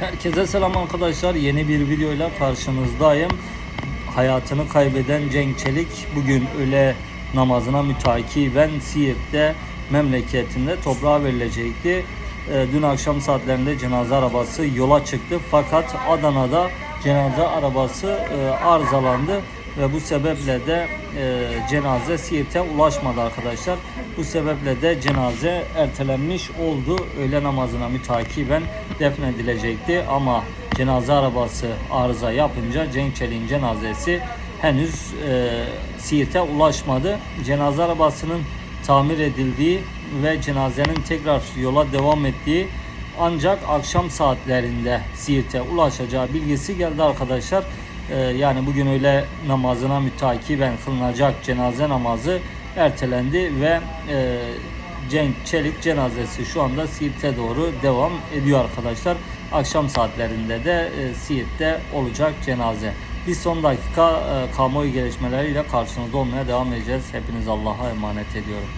Herkese selam arkadaşlar. Yeni bir videoyla karşınızdayım. Hayatını kaybeden Cenk Çelik bugün öğle namazına mütakiben Siirt'te memleketinde toprağa verilecekti. Ee, Dün akşam saatlerinde cenaze arabası yola çıktı fakat Adana'da cenaze arabası e, arızalandı ve bu sebeple de e, cenaze Siirt'e ulaşmadı arkadaşlar. Bu sebeple de cenaze ertelenmiş oldu. Öğle namazına mütakiben defnedilecekti ama cenaze arabası arıza yapınca Cenk Çelik'in cenazesi henüz e, Siirt'e ulaşmadı. Cenaze arabasının tamir edildiği ve cenazenin tekrar yola devam ettiği ancak akşam saatlerinde Siirt'e ulaşacağı bilgisi geldi arkadaşlar. Ee, yani bugün öyle namazına mütakiben kılınacak cenaze namazı ertelendi ve e, Cenk Çelik cenazesi şu anda Siirt'e doğru devam ediyor arkadaşlar. Akşam saatlerinde de e, Siirt'te olacak cenaze. Biz son dakika e, kamuoyu gelişmeleriyle karşınızda olmaya devam edeceğiz. Hepiniz Allah'a emanet ediyorum.